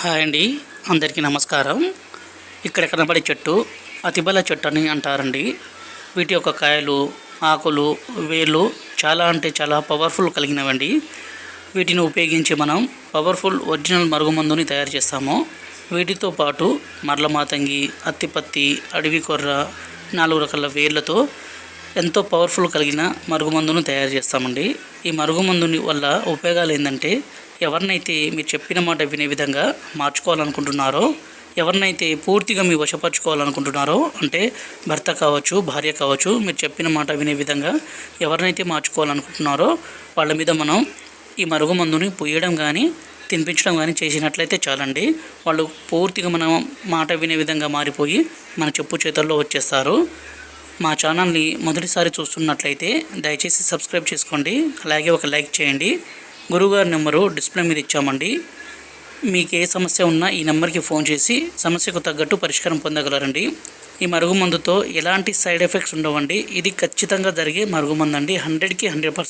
Hi అండి. అందరికీ నమస్కారం. ఇక్కడ కనబడే చెట్టు అతిబల చెట్టు అని అంటారండి. వీటి యొక్క కాయలు ఆకులు వేర్లు చాలా అంటే చాలా పవర్ఫుల్ కలిగినవండి. వీటిని ఉపయోగించి మనం పవర్ఫుల్ ఒరిజినల్ మరుగుమందుని తయారు చేస్తాము. వీటితో పాటు మరల మాతంగి అత్తిపత్తి అడవి కొర్ర నాలుగు రకాల వేర్లతో ఎంతో పవర్ఫుల్ కలిగిన మరుగుమందును తయారు చేస్తామండి. ఈ మరుగుమందుని వల్ల ఉపయోగాలు ఏంటంటే ఎవరినైతే మీరు చెప్పిన మాట వినే విధంగా మార్చుకోవాలనుకుంటున్నారో ఎవరినైతే పూర్తిగా మీ వశపరచుకోవాలనుకుంటున్నారో అంటే భర్త కావచ్చు భార్య కావచ్చు మీరు చెప్పిన మాట వినే విధంగా ఎవరినైతే మార్చుకోవాలనుకుంటున్నారో వాళ్ళ మీద మనం ఈ మరుగుమందుని పొయ్యడం కానీ తినిపించడం కానీ చేసినట్లయితే చాలండి. వాళ్ళు పూర్తిగా మన మాట వినే విధంగా మారిపోయి మన చెప్పు చేతుల్లో వచ్చేస్తారు. మా ఛానల్ని మొదటిసారి చూస్తున్నట్లయితే దయచేసి సబ్స్క్రైబ్ చేసుకోండి. అలాగే ఒక లైక్ చేయండి. గురువుగారి నెంబరు డిస్ప్లే మీద ఇచ్చామండి. మీకు ఏ సమస్య ఉన్నా ఈ నెంబర్కి ఫోన్ చేసి సమస్యకు తగ్గట్టు పరిష్కారం పొందగలరండి. ఈ మరుగుమందుతో ఎలాంటి సైడ్ ఎఫెక్ట్స్ ఉండవండి. ఇది ఖచ్చితంగా జరిగే మరుగుమందు అండి హండ్రెడ్కి హండ్రెడ్ పర్సెంట్